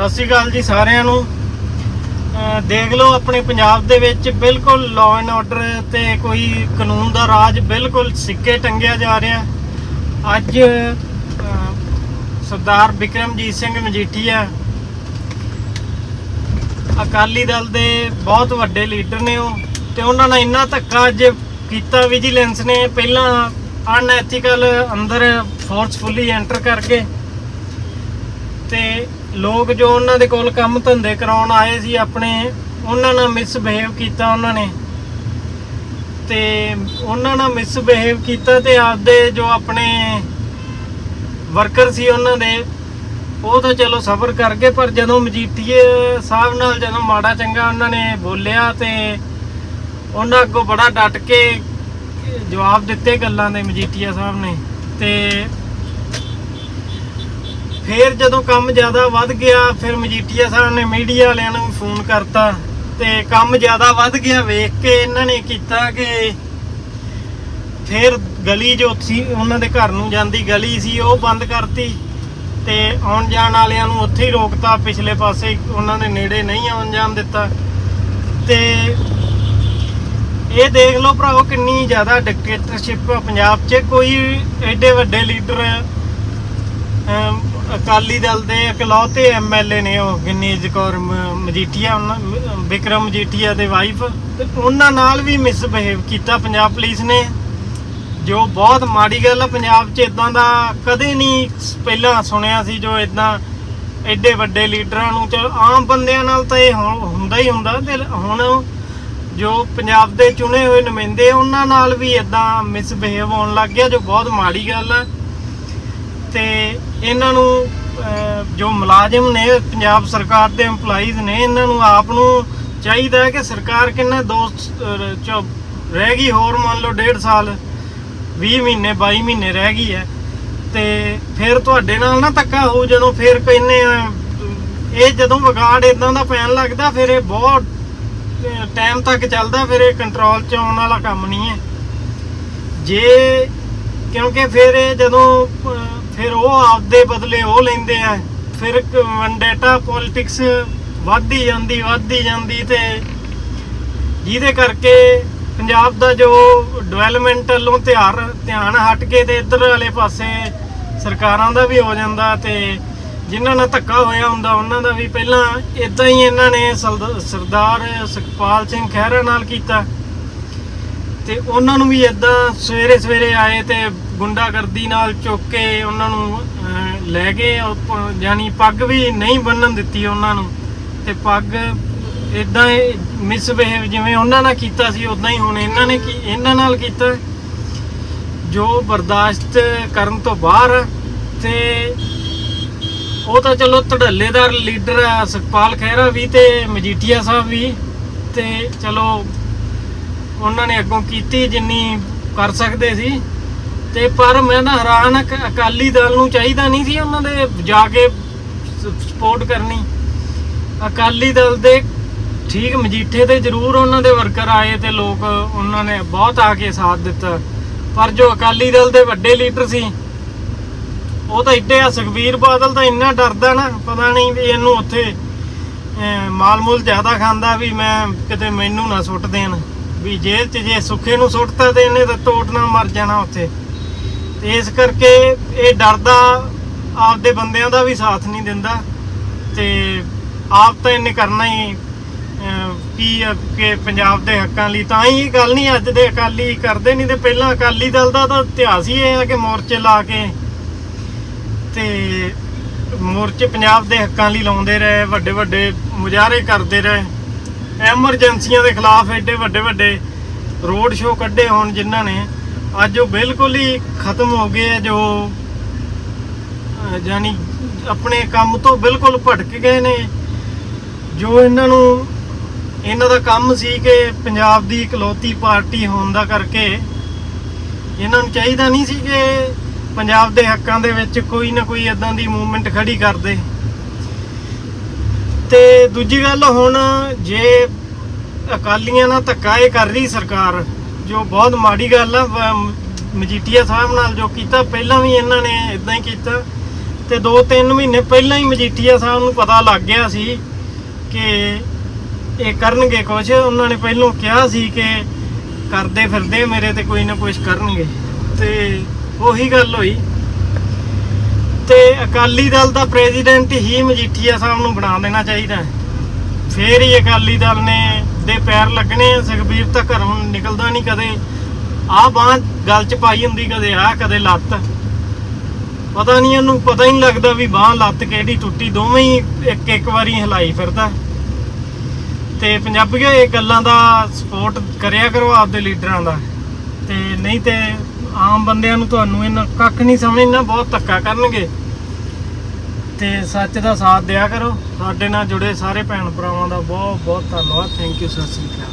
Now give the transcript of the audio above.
ਸਤਿ ਸ਼੍ਰੀ ਅਕਾਲ ਜੀ ਸਾਰਿਆਂ ਨੂੰ। ਦੇਖ ਲਓ ਆਪਣੇ ਪੰਜਾਬ ਦੇ ਵਿੱਚ ਬਿਲਕੁਲ ਲਾਅ ਐਂਡ ਆਰਡਰ ਤੇ ਕੋਈ ਕਾਨੂੰਨ ਦਾ ਰਾਜ ਬਿਲਕੁਲ ਸਿੱਕੇ ਟੰਗਿਆ ਜਾ ਰਿਹਾ। ਅੱਜ ਸਰਦਾਰ ਵਿਕਰਮਜੀਤ ਸਿੰਘ ਮਜੀਠੀਆ ਅਕਾਲੀ ਦਲ ਦੇ ਬਹੁਤ ਵੱਡੇ ਲੀਡਰ ਨੇ ਉਹ ਤੇ ਉਹਨਾਂ ਨਾਲ ਇੰਨਾ ਧੱਕਾ ਅੱਜ ਕੀਤਾ ਵਿਜੀਲੈਂਸ ਨੇ। ਪਹਿਲਾਂ ਅਨਐਥੀਕਲ ਅੰਦਰ ਫੋਰਸਫੁਲੀ ਐਂਟਰ ਕਰਕੇ ਤੇ ਲੋਕ ਜੋ ਉਹਨਾਂ ਦੇ ਕੋਲ ਕੰਮ ਧੰਦੇ ਕਰਾਉਣ ਆਏ ਸੀ, ਆਪਣੇ ਉਹਨਾਂ ਨਾਲ ਮਿਸਬਿਹੇਵ ਕੀਤਾ ਉਹਨਾਂ ਨੇ। ਤੇ ਉਹਨਾਂ ਨਾਲ ਮਿਸਬਿਹੇਵ ਕੀਤਾ ਤੇ ਆਪਦੇ ਜੋ ਆਪਣੇ ਵਰਕਰ ਸੀ ਉਹਨਾਂ ਦੇ, ਉਹ ਤਾਂ ਚਲੋ ਸਬਰ ਕਰ ਗਏ, ਪਰ ਜਦੋਂ ਮਜੀਠੀਏ ਸਾਹਿਬ ਨਾਲ ਜਦੋਂ ਮਾੜਾ ਚੰਗਾ ਉਹਨਾਂ ਨੇ ਬੋਲਿਆ ਤੇ ਉਹਨਾਂ ਅੱਗੋਂ ਬੜਾ ਡਟ ਕੇ ਜਵਾਬ ਦਿੱਤੇ ਗੱਲਾਂ ਦੇ ਮਜੀਠੀਆ ਸਾਹਿਬ ਨੇ। ਤੇ ਫਿਰ ਜਦੋਂ ਕੰਮ ਜ਼ਿਆਦਾ ਵੱਧ ਗਿਆ, ਫਿਰ ਮਜੀਠੀਆ ਸਾਹਿਬ ਨੇ ਮੀਡੀਆ ਵਾਲਿਆਂ ਨੂੰ ਫੋਨ ਕਰਤਾ ਤੇ ਕੰਮ ਜ਼ਿਆਦਾ ਵੱਧ ਗਿਆ। ਵੇਖ ਕੇ ਇਹਨਾਂ ਨੇ ਕੀਤਾ ਕਿ ਫਿਰ ਗਲੀ ਜੋ ਸੀ, ਉਹਨਾਂ ਦੇ ਘਰ ਨੂੰ ਜਾਂਦੀ ਗਲੀ ਸੀ, ਉਹ ਬੰਦ ਕਰਤੀ ਤੇ ਆਉਣ ਜਾਣ ਵਾਲਿਆਂ ਨੂੰ ਉੱਥੇ ਹੀ ਰੋਕਤਾ। ਪਿਛਲੇ ਪਾਸੇ ਉਹਨਾਂ ਦੇ ਨੇੜੇ ਨਹੀਂ ਆਉਣ ਜਾਣ ਦਿੱਤਾ। ਤੇ ਇਹ ਦੇਖ ਲਓ ਭਰਾਓ ਕਿੰਨੀ ਜ਼ਿਆਦਾ ਡਿਕਟੇਟਰਸ਼ਿਪ ਆ ਪੰਜਾਬ 'ਚ। ਕੋਈ ਐਡੇ ਵੱਡੇ ਲੀਡਰ ਅਕਾਲੀ ਦਲ ਦੇ ਇਕਲੌਤੇ ਐਮਐਲਏ ਨੇ ਉਹ, ਗਿਨੀਜ ਕੌਰ ਮ- ਮਜੀਠੀਆ, ਉਹਨਾਂ, ਮ- ਵਿਕਰਮ ਮਜੀਠੀਆ ਦੇ ਵਾਈਫ ਤੇ ਉਹਨਾਂ ਨਾਲ ਵੀ ਮਿਸਬਿਹੇਵ ਕੀਤਾ ਪੰਜਾਬ ਪੁਲਿਸ ਨੇ। ਜੋ ਬਹੁਤ ਮਾੜੀ ਗੱਲ ਆ, ਪੰਜਾਬ 'ਚ ਇਦਾਂ ਦਾ ਕਦੇ ਨਹੀਂ ਪਹਿਲਾਂ ਸੁਣਿਆ ਸੀ ਜੋ ਇਦਾਂ ਐਡੇ ਵੱਡੇ ਲੀਡਰਾਂ ਨੂੰ, ਚਲ ਆਮ ਬੰਦਿਆਂ ਨਾਲ ਤਾਂ ਇਹ ਹੁਣ- ਹੁੰਦਾ ਹੀ ਹੁੰਦਾ, ਤੇ ਹੁਣ ਜੋ ਪੰਜਾਬ ਦੇ ਚੁਣੇ ਹੋਏ ਨੁਮਾਇੰਦੇ ਉਹਨਾਂ ਨਾਲ ਵੀ ਇਦਾਂ ਮਿਸਬਿਹੇਵ ਹੋਣ ਲੱਗ ਗਿਆ, ਜੋ ਬਹੁਤ ਮਾੜੀ ਗੱਲ ਆ। ਤੇ ਇਹਨਾਂ ਨੂੰ ਜੋ ਮੁਲਾਜ਼ਮ ਨੇ ਪੰਜਾਬ ਸਰਕਾਰ ਦੇ EMPLOYEES ਨੇ ਇਹਨਾਂ ਨੂੰ ਆਪ ਨੂੰ ਚਾਹੀਦਾ ਹੈ ਕਿ ਸਰਕਾਰ ਕਿੰਨਾ ਦੋ ਅਹ, ਚੋ ਰਹਿ ਗਈ ਹੋਰ ਮੰਨ ਲਓ ਡੇਢ ਸਾਲ 20 ਮਹੀਨੇ 22 ਮਹੀਨੇ ਰਹਿ ਗਈ ਹੈ ਤੇ ਫਿਰ ਤੁਹਾਡੇ ਨਾਲ ਨਾ ਧੱਕਾ ਹੋ ਜਦੋਂ ਫਿਰ ਕਹਿੰਨੇ ਇਹ ਜਦੋਂ ਵਿਗਾੜ ਇਦਾਂ ਦਾ ਪੈਣ ਲੱਗਦਾ ਫਿਰ ਇਹ ਬਹੁਤ ਟਾਈਮ ਤੱਕ ਚੱਲਦਾ ਫਿਰ ਇਹ ਕੰਟਰੋਲ ਚ ਆਉਣ ਵਾਲਾ ਕੰਮ ਨਹੀਂ ਹੈ। ਜੇ ਕਿਉਂਕਿ ਫਿਰ ਇਹ ਜਦੋਂ ਫਿਰ ਉਹ ਆਪਦੇ ਬਦਲੇ ਉਹ ਲੈਂਦੇ ਆ। ਫਿਰ ਵੰਡੇਟਾ ਪੋਲਿਟਿਕਸ ਵੱਧਦੀ ਜਾਂਦੀ ਵੱਧਦੀ ਜਾਂਦੀ ਤੇ ਜਿਹਦੇ ਕਰਕੇ ਪੰਜਾਬ ਦਾ ਜੋ ਡਿਵੈਲਪਮੈਂਟ ਵੱਲੋਂ ਧਿਆਨ ਧਿਆਨ ਹਟ ਕੇ ਤੇ ਇੱਧਰ ਵਾਲੇ ਪਾਸੇ ਸਰਕਾਰਾਂ ਦਾ ਵੀ ਹੋ ਜਾਂਦਾ ਤੇ ਜਿਨ੍ਹਾਂ ਨਾਲ ਧੱਕਾ ਹੋਇਆ ਹੁੰਦਾ, ਉਹਨਾਂ ਦਾ ਵੀ ਪਹਿਲਾਂ ਇਦਾਂ ਹੀ ਇਹਨਾਂ ਨੇ ਸਲਦ- ਸਰਦਾਰ ਸੁਖਪਾਲ ਸਿੰਘ ਖਹਿਰਾ ਨਾਲ ਕੀਤਾ। ਤੇ ਉਹਨਾਂ ਨੂੰ ਵੀ ਇਦਾਂ ਸਵੇਰੇ ਸਵੇਰੇ ਆਏ ਤੇ ਗੁੰਡਾਗਰਦੀ ਨਾਲ ਚੁੱਕ ਕੇ ਉਹਨਾਂ ਨੂੰ ਲੈ ਗਏ। ਯਾਨੀ ਪੱਗ ਵੀ ਨਹੀਂ ਬੰਨਣ ਦਿੱਤੀ ਉਹਨਾਂ ਨੂੰ। ਤੇ ਪੱਗ ਇਦਾਂ ਮਿਸਬਿਹੇਵ ਜਿਵੇਂ ਉਹਨਾਂ ਨਾਲ ਕੀਤਾ ਸੀ ਉਦਾਂ ਹੀ ਹੁਣ ਇਹਨਾਂ ਨੇ ਕੀ, ਇਹਨਾਂ ਨਾਲ ਕੀਤਾ। ਜੋ ਬਰਦਾਸ਼ਤ ਕਰਨ ਤੋਂ ਬਾਹਰ ਆ ਤੇ ਉਹ ਤਾਂ ਚਲੋ ਧੜੱਲੇਦਾਰ ਲੀਡਰ ਆ, ਸੁਖਪਾਲ ਖਹਿਰਾ ਵੀ ਤੇ ਮਜੀਠੀਆ ਸਾਹਿਬ ਵੀ। ਤੇ ਚਲੋ, ਉਹਨਾਂ ਨੇ ਅੱਗੋਂ ਕੀਤੀ ਜਿੰਨੀ ਕਰ ਸਕਦੇ ਸੀ। ਤੇ ਪਰ ਮੈਂ ਨਾ ਹੈਰਾਨ ਆ ਕਿ ਅਕਾਲੀ ਦਲ ਨੂੰ ਚਾਹੀਦਾ ਨਹੀਂ ਸੀ ਉਹਨਾਂ ਦੇ ਜਾ ਕੇ ਸਪੋਰਟ ਕਰਨੀ। ਅਕਾਲੀ ਦਲ ਦੇ ਠੀਕ ਮਜੀਠੇ ਤੇ ਜ਼ਰੂਰ ਉਹਨਾਂ ਦੇ ਵਰਕਰ ਆਏ ਤੇ ਲੋਕ ਉਹਨਾਂ ਨੇ ਬਹੁਤ ਆ ਕੇ ਸਾਥ ਦਿੱਤਾ। ਪਰ ਜੋ ਅਕਾਲੀ ਦਲ ਦੇ ਵੱਡੇ ਲੀਡਰ ਸੀ ਉਹ ਤਾਂ ਇੱਡੇ ਆ ਸੁਖਬੀਰ ਬਾਦਲ ਤਾਂ ਇੰਨਾ ਡਰਦਾ ਨਾ ਪਤਾ ਨਹੀਂ ਵੀ ਇਹਨੂੰ ਉੱਥੇ ਅਹ, ਮਾਲ ਮੂਲ ਜ਼ਿਆਦਾ ਖਾਂਦਾ ਵੀ ਮੈਂ ਕਿਤੇ ਮੈਨੂੰ ਨਾ ਸੁੱਟ ਦੇਣ। ਵੀ ਜੇਲ੍ਹ 'ਚ ਜੇ ਸੁੱਖੇ ਨੂੰ ਸੁੱਟਤਾ ਤੇ ਇਹਨੇ ਤਾਂ ਤੋੜ ਨਾਲ ਮਰ ਜਾਣਾ ਉੱਥੇ। ਤੇ ਇਸ ਕਰਕੇ ਇਹ ਡਰਦਾ ਆਪਦੇ ਬੰਦਿਆਂ ਦਾ ਵੀ ਸਾਥ ਨਹੀਂ ਦਿੰਦਾ ਤੇ ਆਪ ਤਾਂ ਇਹਨੇ ਕਰਨਾ ਹੀ ਕੀ ਕਿ ਪੰਜਾਬ ਦੇ ਹੱਕਾਂ ਲਈ ਤਾਂ ਹੀ ਇਹ ਗੱਲ ਨਹੀਂ ਅੱਜ ਦੇ ਅਕਾਲੀ ਕਰਦੇ ਨਹੀਂ ਤੇ ਪਹਿਲਾਂ ਅਕਾਲੀ ਦਲ ਦਾ ਤਾਂ ਇਤਿਹਾਸ ਹੀ ਇਹ ਆ ਕਿ ਮੋਰਚੇ ਲਾ ਕੇ ਤੇ ਮੋਰਚੇ ਪੰਜਾਬ ਦੇ ਹੱਕਾਂ ਲਈ ਲਾਉਂਦੇ ਰਹੇ, ਵੱਡੇ ਵੱਡੇ ਮੁਜ਼ਾਹਰੇ ਕਰਦੇ ਰਹੇ। ਐਮਰਜੈਂਸੀਆਂ ਦੇ ਖਿਲਾਫ ਐਡੇ ਵੱਡੇ ਵੱਡੇ ਰੋਡ ਸ਼ੋਅ ਕੱਢੇ ਹੋਣ ਜਿਨ੍ਹਾਂ ਨੇ। ਅੱਜ ਉਹ ਬਿਲਕੁਲ ਹੀ ਖਤਮ ਹੋ ਗਏ ਆ, ਜੋ ਜਾਨੀ ਆਪਣੇ ਕੰਮ ਤੋਂ ਬਿਲਕੁਲ ਭਟਕ ਗਏ ਨੇ। ਜੋ ਇਹਨਾਂ ਨੂੰ, ਇਹਨਾਂ ਦਾ ਕੰਮ ਸੀ ਕਿ ਪੰਜਾਬ ਦੀ ਇਕਲੌਤੀ ਪਾਰਟੀ ਹੋਣ ਦਾ ਕਰਕੇ ਇਹਨਾਂ ਨੂੰ ਚਾਹੀਦਾ ਨਹੀਂ ਸੀ ਕਿ ਪੰਜਾਬ ਦੇ ਹੱਕਾਂ ਦੇ ਵਿੱਚ ਕੋਈ ਨਾ ਕੋਈ ਇਦਾਂ ਦੀ ਮੂਵਮੈਂਟ ਖੜੀ ਕਰਦੇ ਤੇ ਦੂਜੀ ਗੱਲ, ਹੁਣ ਜੇ ਅਕਾਲੀਆਂ ਨਾਲ ਧੱਕਾ ਇਹ ਕਰ ਰਹੀ ਸਰਕਾਰ ਜੋ ਬਹੁਤ ਮਾੜੀ ਗੱਲ ਆ ਮਜੀਠੀਆ ਸਾਹਿਬ ਨਾਲ ਜੋ ਕੀਤਾ, ਪਹਿਲਾਂ ਵੀ ਇਹਨਾਂ ਨੇ ਇਦਾਂ ਹੀ ਕੀਤਾ। ਤੇ 2-3 ਮਹੀਨੇ ਪਹਿਲਾਂ ਹੀ ਮਜੀਠੀਆ ਸਾਹਿਬ ਨੂੰ ਪਤਾ ਲੱਗ ਗਿਆ ਸੀ ਕਿ ਇਹ ਕਰਨਗੇ ਕੁਝ ਉਹਨਾਂ ਨੇ ਪਹਿਲਾਂ ਕਿਹਾ ਸੀ ਕਿ ਕਰਦੇ ਫਿਰਦੇ ਮੇਰੇ ਤੇ ਕੋਈ ਨਾ ਕੁਝ ਕਰਨਗੇ। ਤੇ ਉਹੀ ਗੱਲ ਹੋਈ। ਤੇ ਅਕਾਲੀ ਦਲ ਦਾ ਪ੍ਰੈਜ਼ੀਡੈਂਟ ਹੀ ਮਜੀਠੀਆ ਸਾਹਿਬ ਨੂੰ ਬਣਾ ਦੇਣਾ ਚਾਹੀਦਾ। ਹੈ। ਫੇਰ ਹੀ ਅਕਾਲੀ ਦਲ ਨੇ ਦੇ ਪੈਰ ਲੱਗਣੇ ਆ, ਸੁਖਬੀਰ ਤਾਂ ਘਰੋਂ ਨਿਕਲਦਾ ਨਹੀਂ ਕਦੇ। ਆਹ ਬਾਹ ਗਲ ਚ ਪਾਈ ਹੁੰਦੀ ਕਦੇ ਆ ਕਦੇ ਲੱਤ। ਪਤਾ ਨਹੀਂ ਉਹਨੂੰ, ਪਤਾ ਹੀ ਨਹੀਂ ਲੱਗਦਾ ਵੀ ਬਾਹ, ਲੱਤ ਕਿਹੜੀ ਟੁੱਟੀ, ਦੋਵੇਂ ਹੀ ਇੱਕ ਇੱਕ ਵਾਰੀ ਹਿਲਾਈ ਫਿਰਦਾ। ਤੇ ਪੰਜਾਬੀਓ ਇਹ ਗੱਲਾਂ ਦਾ ਸਪੋਰਟ ਕਰਿਆ ਕਰੋ ਆਪਦੇ ਲੀਡਰਾਂ ਦਾ। ਤੇ ਨਹੀਂ ਤੇ ਆਮ ਬੰਦਿਆਂ ਨੂੰ ਤੁਹਾਨੂੰ ਇਹਨਾਂ ਕੱਖ ਨਹੀਂ ਸਮਝਣਾ, ਬਹੁਤ ਧੱਕਾ ਕਰਨਗੇ। ਤੇ ਸੱਚ ਦਾ ਸਾਥ ਦਿਆ ਕਰੋ। ਸਾਡੇ ਨਾਲ ਜੁੜੇ ਸਾਰੇ ਭੈਣ ਭਰਾਵਾਂ ਦਾ ਬਹੁਤ ਬਹੁਤ ਧੰਨਵਾਦ। Thank you Sat Sri Akal.